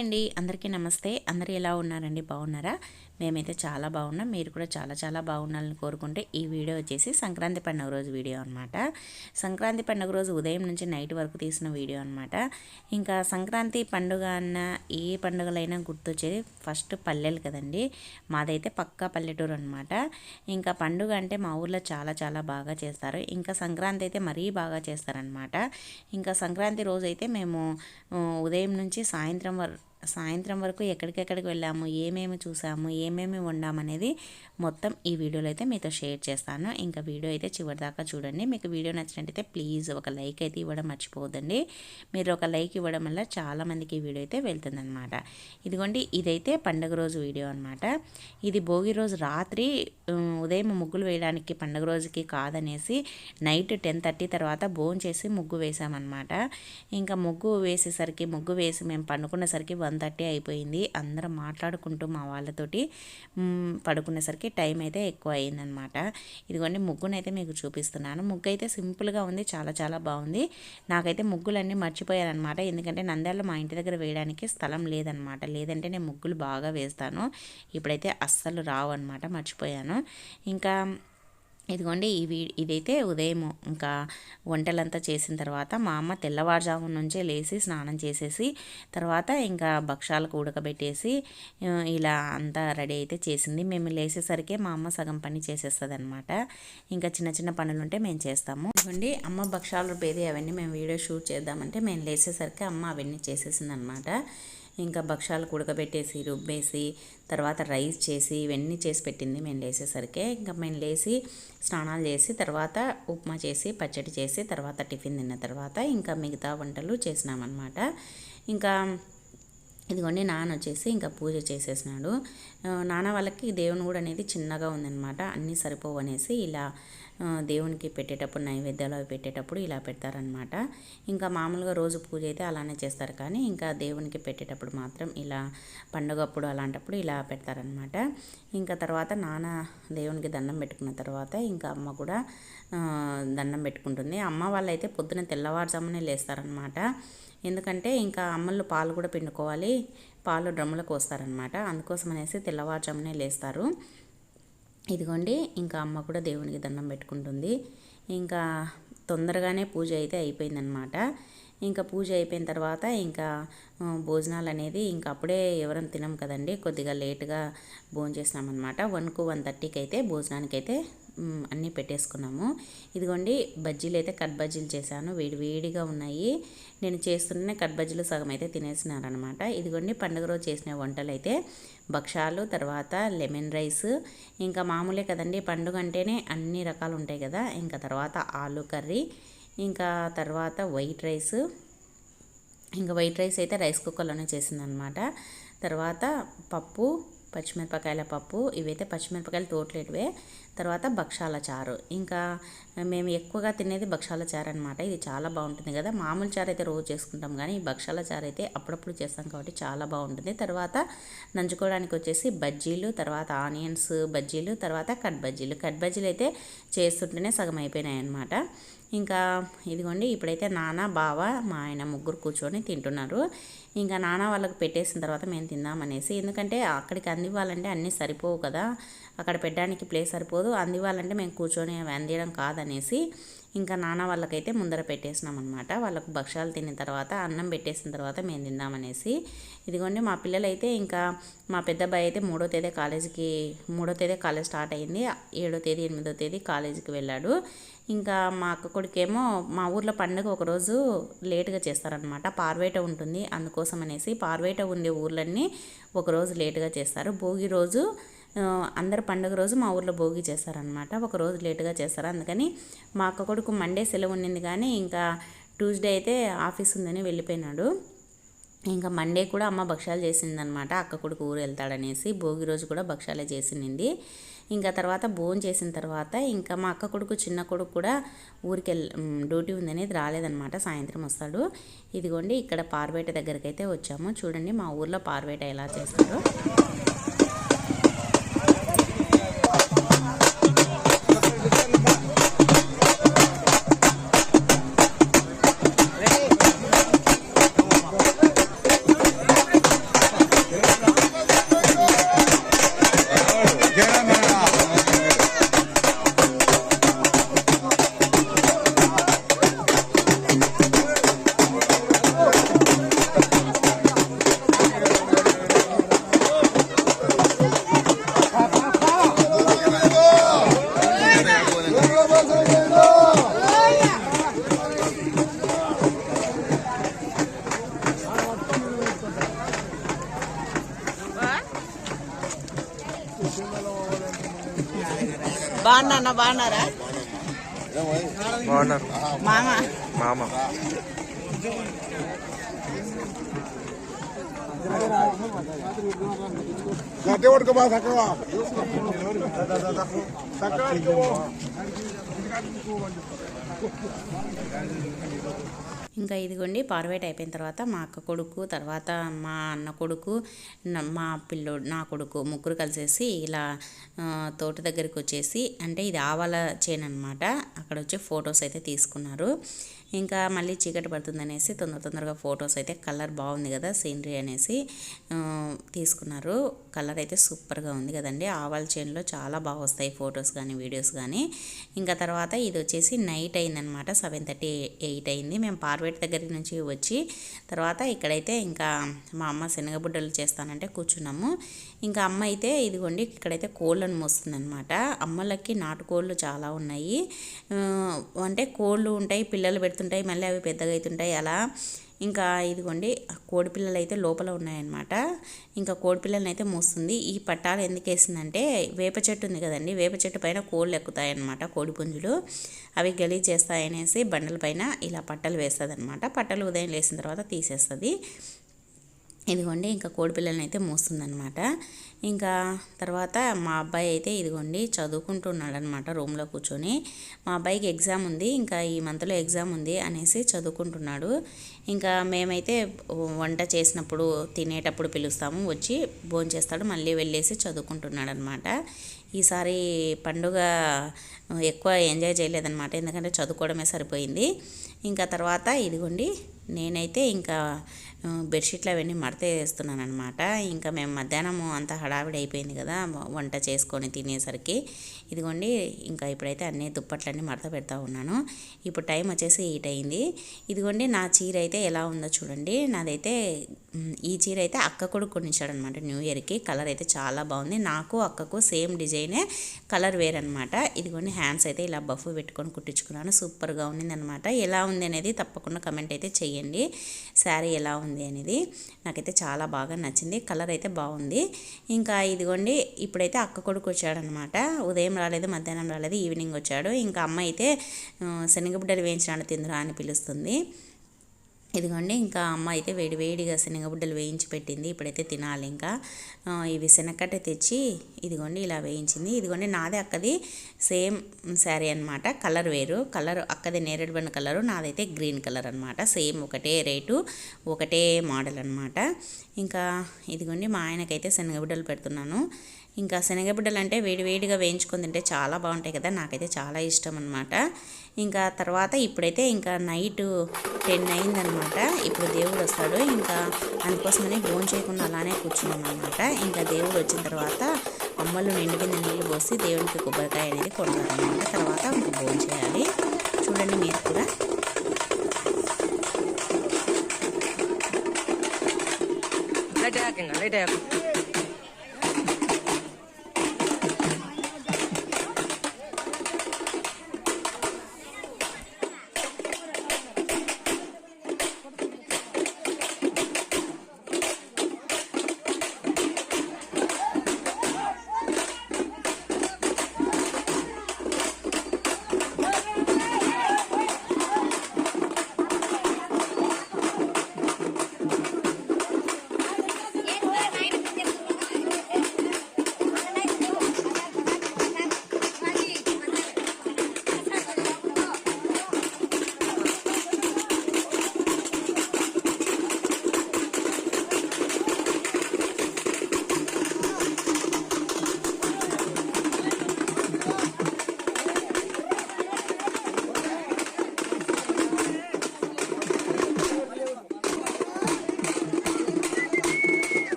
అండి. అందరికీ నమస్తే. అందరు ఎలా ఉన్నారండి? బాగున్నారా? మేమైతే చాలా బాగున్నాం. మీరు కూడా చాలా చాలా బాగున్నారని కోరుకుంటే ఈ వీడియో వచ్చేసి సంక్రాంతి పండుగ రోజు వీడియో అనమాట సంక్రాంతి పండుగ రోజు ఉదయం నుంచి నైట్ వరకు తీసిన వీడియో అనమాట ఇంకా సంక్రాంతి పండుగ అన్న ఏ పండుగలైనా గుర్తొచ్చేది ఫస్ట్ పల్లెలు కదండి. మాదైతే పక్కా పల్లెటూరు అనమాట ఇంకా పండుగ అంటే మా ఊర్లో చాలా చాలా బాగా చేస్తారు. ఇంకా సంక్రాంతి అయితే మరీ బాగా చేస్తారనమాట ఇంకా సంక్రాంతి రోజు అయితే మేము ఉదయం నుంచి సాయంత్రం వరకు సాయంత్రం వరకు ఎక్కడికెక్కడికి వెళ్ళాము ఏమేమి చూసాము ఏమేమి వండామనేది మొత్తం ఈ వీడియోలో అయితే మీతో షేర్ చేస్తాను. ఇంకా వీడియో అయితే చివరి దాకా చూడండి. మీకు వీడియో నచ్చినట్టయితే ప్లీజ్ ఒక లైక్ అయితే ఇవ్వడం మర్చిపోవద్దండి. మీరు ఒక లైక్ ఇవ్వడం వల్ల చాలామందికి ఈ వీడియో అయితే వెళ్తుందనమాట ఇదిగోండి ఇదైతే పండుగ రోజు వీడియో అనమాట ఇది భోగి రోజు రాత్రి ఉదయం ముగ్గులు వేయడానికి పండుగ రోజుకి కాదనేసి నైట్ టెన్ థర్టీ తర్వాత భోజనం చేసి ముగ్గు వేసామన్నమాట ఇంకా ముగ్గు వేసేసరికి ముగ్గు వేసి మేము పండుకునేసరికి వన్ థర్టీ అయిపోయింది. అందరం మాట్లాడుకుంటూ మా వాళ్ళతోటి పడుకునేసరికి టైం అయితే ఎక్కువ అయిందనమాట ఇదిగోండి ముగ్గునైతే మీకు చూపిస్తున్నాను. ముగ్గు అయితే సింపుల్గా ఉంది చాలా చాలా బాగుంది. నాకైతే ముగ్గులన్నీ మర్చిపోయానమాట ఎందుకంటే నంద్యాల మా ఇంటి దగ్గర వేయడానికి స్థలం లేదనమాట లేదంటే నేను ముగ్గులు బాగా వేస్తాను. ఇప్పుడైతే అస్సలు రావు అనమాట మర్చిపోయాను. ఇంకా ఇదిగోండి ఇవి ఇదైతే ఉదయం ఇంకా వంటలంతా చేసిన తర్వాత మా అమ్మ తెల్లవారుజాము నుంచే లేచి స్నానం చేసేసి తర్వాత ఇంకా భక్షాలకు ఉడకబెట్టేసి ఇలా అంతా రెడీ అయితే చేసింది. మేము లేచేసరికి మా అమ్మ సగం పని చేసేస్తుంది అనమాట ఇంకా చిన్న చిన్న పనులు ఉంటే మేము చేస్తాము. ఇదిగోండి అమ్మ భక్షాలు రుబ్బేది అవన్నీ మేము వీడియో షూట్ చేద్దామంటే మేము లేచేసరికి అమ్మ అవన్నీ చేసేసింది అనమాట ఇంకా భక్షాలు ఉడకబెట్టేసి రుబ్బేసి తర్వాత రైస్ చేసి ఇవన్నీ చేసి పెట్టింది మేము లేసేసరికి. ఇంకా మేము లేచి స్నానాలు చేసి తర్వాత ఉప్మా చేసి పచ్చడి చేసి తర్వాత టిఫిన్ తిన్న తర్వాత ఇంకా మిగతా వంటలు చేసినామన్నమాట. ఇంకా ఇదిగోండి నాన్న వచ్చేసి ఇంకా పూజ చేసేసినాడు. నాన్న వాళ్ళకి దేవుని కూడా అనేది చిన్నగా ఉందనమాట అన్నీ సరిపోవు అనేసి ఇలా దేవునికి పెట్టేటప్పుడు నైవేద్యాలు అవి పెట్టేటప్పుడు ఇలా పెడతారనమాట ఇంకా మామూలుగా రోజు పూజ అయితే అలానే చేస్తారు కానీ ఇంకా దేవునికి పెట్టేటప్పుడు మాత్రం ఇలా పండుగప్పుడు అలాంటప్పుడు ఇలా పెడతారనమాట ఇంకా తర్వాత నాన్న దేవునికి దండం పెట్టుకున్న తర్వాత ఇంకా అమ్మ కూడా దండం పెట్టుకుంటుంది. అమ్మ వాళ్ళైతే పొద్దున తెల్లవారుజామునే లేస్తారనమాట ఎందుకంటే ఇంకా అమ్మలు పాలు కూడా పిండుకోవాలి. పాలు డ్రమ్ములకు వస్తారనమాట అందుకోసం అనేసి తెల్లవారుజామునే లేస్తారు. ఇదిగోండి ఇంకా అమ్మ కూడా దేవునికి దండం పెట్టుకుంటుంది. ఇంకా తొందరగానే పూజ అయితే అయిపోయిందనమాట. ఇంకా పూజ అయిపోయిన తర్వాత ఇంకా భోజనాలు అనేది ఇంకా అప్పుడే ఎవరైనా తినం కదండి. కొద్దిగా లేటుగా భోజనం చేసినామన్నమాట వన్కు వన్ థర్టీకి అయితే భోజనానికి అయితే అన్నీ పెట్టేసుకున్నాము. ఇదిగోండి బజ్జీలు అయితే కట్ బజ్జీలు చేశాను. వేడి వేడిగా ఉన్నాయి. నేను చేస్తుంటేనే కట్ బజ్జీలు సగం అయితే తినేసినారనమాట. ఇదిగోండి పండుగ రోజు చేసిన వంటలు అయితే భక్షాలు తర్వాత లెమన్ రైస్. ఇంకా మామూలే కదండి పండుగ అంటేనే అన్ని రకాలు ఉంటాయి కదా. ఇంకా తర్వాత ఆలు కర్రీ ఇంకా తర్వాత వైట్ రైస్. ఇంకా వైట్ రైస్ అయితే రైస్ కుక్కర్లోనే చేసిందనమాట. తర్వాత పప్పు పచ్చిమిరపకాయల పప్పు ఇవైతే పచ్చిమిరపకాయలు తోటలేటివే. తర్వాత భక్షాల చారు. ఇంకా మేము ఎక్కువగా తినేది భక్షాల చారు అనమాట ఇది చాలా బాగుంటుంది కదా. మామూలు చారు అయితే రోజు చేసుకుంటాం కానీ ఈ భక్షాల చారు అయితే అప్పుడప్పుడు చేస్తాం కాబట్టి చాలా బాగుంటుంది. తర్వాత నంచుకోవడానికి వచ్చేసి బజ్జీలు తర్వాత ఆనియన్స్ బజ్జీలు తర్వాత కట్ బజ్జీలు. కట్ బజ్జీలు అయితే చేస్తుంటేనే సగం అయిపోయినాయి అనమాట ఇంకా ఇదిగోండి ఇప్పుడైతే నాన్న బావ మా ఆయన ముగ్గురు కూర్చొని తింటున్నారు. ఇంకా నాన్న వాళ్ళకి పెట్టేసిన తర్వాత మేము తిందామనేసి ఎందుకంటే అక్కడికి అందివ్వాలంటే అన్నీ సరిపోవు కదా. అక్కడ పెట్టడానికి ప్లేస్ సరిపోదు. అందివ్వాలంటే మేము కూర్చొని అందియడం కాదనేసి ఇంకా నాన్న వాళ్ళకైతే ముందర పెట్టేసినాం అనమాట వాళ్ళకు భక్షాలు తిన్న తర్వాత అన్నం పెట్టేసిన తర్వాత మేము తిందామనేసి. ఇదిగోండి మా పిల్లలైతే ఇంకా మా పెద్ద అబ్బాయి అయితే మూడో తేదీ కాలేజీకి మూడో తేదీ కాలేజ్ స్టార్ట్ అయింది. ఏడో తేదీ ఎనిమిదో తేదీ కాలేజీకి వెళ్ళాడు. ఇంకా మా అక్క కొడుకేమో మా ఊర్లో పండుగ ఒకరోజు లేటుగా చేస్తారనమాట పార్వేట ఉంటుంది. అందుకోసం అనేసి పార్వేట ఉండే ఊర్లన్నీ ఒకరోజు లేటుగా చేస్తారు. భోగి రోజు అందరు పండుగ రోజు మా ఊర్లో భోగి చేస్తారనమాట ఒక రోజు లేటుగా చేస్తారు. అందుకని మా అక్క కొడుకు మండే సెలవు ఉండింది కానీ ఇంకా ట్యూస్డే అయితే ఆఫీస్ ఉందని వెళ్ళిపోయినాడు. ఇంకా మండే కూడా అమ్మ భక్ష్యాలు చేసిందనమాట అక్క కొడుకు ఊరు వెళ్తాడనేసి భోగి రోజు కూడా భక్ష్యాలే చేసింది ఇంకా తర్వాత భోజనం చేసిన తర్వాత ఇంకా మా అక్క కొడుకు చిన్న కొడుకు కూడా ఊరికి వెళ్ళి డ్యూటీ ఉందనేది రాలేదనమాట సాయంత్రం వస్తాడు. ఇదిగోండి ఇక్కడ పార్వేట దగ్గరికి అయితే వచ్చాము. చూడండి మా ఊర్లో పార్వేట ఎలా చేస్తారో. బాగున్నా బాగున్నారా? బాగున్నారు మామ? మామ. గట్టి పట్టుకోబా చక్కగా చక్కగా అడుకోబో. ఇంకా ఇదిగోండి పార్వేట్ అయిపోయిన తర్వాత మా అక్క కొడుకు తర్వాత మా అన్న కొడుకు న- మా పిల్లోడు నా కొడుకు ముగ్గురు కలిసేసి ఇలా తోట దగ్గరికి వచ్చేసి అంటే ఇది ఆవాల చేను అనమాట అక్కడ వచ్చి ఫొటోస్ అయితే తీసుకున్నారు. ఇంకా మళ్ళీ చీకటి పడుతుందనేసి తొందర తొందరగా ఫొటోస్ అయితే కలర్ బాగుంది కదా సీనరీ అనేసి తీసుకున్నారు. కలర్ అయితే సూపర్గా ఉంది కదండి. ఆవాల చేనులో చాలా బాగా వస్తాయి ఫొటోస్ కానీ వీడియోస్ కానీ. ఇంకా తర్వాత ఇది వచ్చేసి నైట్ అయిందనమాట సెవెన్ థర్టీ ఎయిట్ అయింది. మేము పార్వేట్ దగ్గర నుంచి వచ్చి తర్వాత ఇక్కడైతే ఇంకా మా అమ్మ శనగబుడ్డలు చేస్తానంటే కూర్చున్నాము. ఇంకా అమ్మ అయితే ఇదిగోండి ఇక్కడైతే కోళ్ళను మోస్తుందనమాట అమ్మలకి నాటుకోళ్ళు చాలా ఉన్నాయి. అంటే కోళ్ళు ఉంటాయి పిల్లలు వస్తుంటాయి మళ్ళీ అవి పెద్దగా అవుతుంటాయి అలా ఇంకా ఇదిగోండి కోడిపిల్లలు అయితే లోపల ఉన్నాయన్నమాట. ఇంకా కోడిపిల్లలను అయితే మోస్తుంది. ఈ పట్టాలు ఎందుకు వేసిందంటే వేప చెట్టు ఉంది కదండి వేప చెట్టు పైన కోళ్ళు ఎక్కుతాయన్నమాట కోడి పుంజులు. అవి గలీజ్ చేస్తాయనేసి బండల పైన ఇలా పట్టలు వేస్తుంది అనమాట పట్టలు ఉదయం లేసిన తర్వాత తీసేస్తుంది. ఇదిగోండి ఇంకా కోడి పిల్లల్ని అయితే మోస్తుందనమాట ఇంకా తర్వాత మా అబ్బాయి అయితే ఇదిగోండి చదువుకుంటున్నాడు అనమాట రూమ్లో కూర్చొని. మా అబ్బాయికి ఎగ్జామ్ ఉంది ఇంకా ఈ మంత్లో ఎగ్జామ్ ఉంది అనేసి చదువుకుంటున్నాడు. ఇంకా మేమైతే వంట చేసినప్పుడు తినేటప్పుడు పిలుస్తాము వచ్చి భోజనం చేస్తాడు మళ్ళీ వెళ్ళేసి చదువుకుంటున్నాడు అనమాట ఈసారి పండుగ ఎక్కువ ఎంజాయ్ చేయలేదన్నమాట ఎందుకంటే చదువుకోవడమే సరిపోయింది. ఇంకా తర్వాత ఇదిగోండి నేనైతే ఇంకా బెడ్షీట్లు అవన్నీ మడత వేస్తున్నాను అనమాట ఇంకా మేము మధ్యాహ్నం అంతా హడావిడి అయిపోయింది కదా వంట చేసుకొని తినేసరికి. ఇదిగోండి ఇంకా ఇప్పుడైతే అన్ని దుప్పట్లన్నీ మడత పెడతా ఉన్నాను. ఇప్పుడు టైం వచ్చేసి ఎయిట్ అయింది. ఇదిగోండి నా చీర అయితే ఎలా ఉందో చూడండి. నాదైతే ఈ చీర అయితే అక్క కొడుకు కొనిచ్చాడనమాట న్యూ ఇయర్కి. కలర్ అయితే చాలా బాగుంది. నాకు అక్కకు సేమ్ డిజైనే కలర్ వేరనమాట ఇదిగోండి హ్యాండ్స్ అయితే ఇలా బఫ్ పెట్టుకొని కుట్టించుకున్నాను. సూపర్గా ఉండిందనమాట ఎలా ఉంది అనేది తప్పకుండా కమెంట్ అయితే చేయండి శారీ ఎలా ఉంది అనేది నాకైతే చాలా బాగా నచ్చింది. కలర్ అయితే బాగుంది. ఇంకా ఇదిగోండి ఇప్పుడైతే అక్క కొడుకు వచ్చాడనమాట. ఉదయం రాలేదు మధ్యాహ్నం రాలేదు ఈవినింగ్ వచ్చాడు. ఇంకా అమ్మ అయితే శనగబిడ్డలు వేయించడానికి తిందురా అని పిలుస్తుంది. ఇదిగోండి ఇంకా అమ్మ అయితే వేడి వేడిగా శనగబుడ్డలు వేయించి పెట్టింది. ఇప్పుడైతే తినాలి ఇంకా. ఇవి శనగకట్ట తెచ్చి ఇదిగోండి ఇలా వేయించింది. ఇదిగోండి నాదే అక్కది సేమ్ శారీ అనమాట కలర్ వేరు. కలర్ అక్కది నేరేడు బండ్ కలరు నాదైతే గ్రీన్ కలర్ అనమాట సేమ్ ఒకటే రేటు ఒకటే మోడల్ అనమాట ఇంకా ఇదిగోండి మా ఆయనకైతే శనగబిడ్డలు పెడుతున్నాను. ఇంకా శనగబిడ్డలు అంటే వేడి వేడిగా వేయించుకొని తింటే చాలా బాగుంటాయి కదా నాకైతే చాలా ఇష్టం అనమాట ఇంకా తర్వాత ఇప్పుడైతే ఇంకా నైట్ టెన్ అయిందనమాట. ఇప్పుడు దేవుడు వస్తాడు. ఇంకా అందుకోసమని భోజనం చేయకుండా అలానే కూర్చున్నాం అనమాట ఇంకా దేవుడు వచ్చిన తర్వాత అమ్మలు నిండు కింద నీళ్ళు పోసి దేవునికి కొబ్బరికాయ అనేది కొడతారనమాట. తర్వాత భోజనం చేయాలి. చూడండి మీరు కూడా. లైట్ లైట్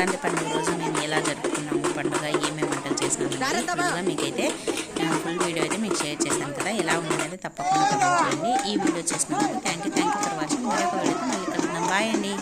సంక్రాంతి పండుగ రోజు మేము ఎలా జరుపుకున్నాము పండుగ ఏమేమి వంటలు చేసినాము మీకైతే ఫుల్ వీడియో అయితే మీకు షేర్ చేశాను కదా. ఎలా ఉందనేది తప్పకుండా చేయండి. ఈ వీడియో చేసినందుకు thank you thank you for watching మరొక వీడియోతో మళ్ళీ కలుద్దాం. బాయ్ అండి.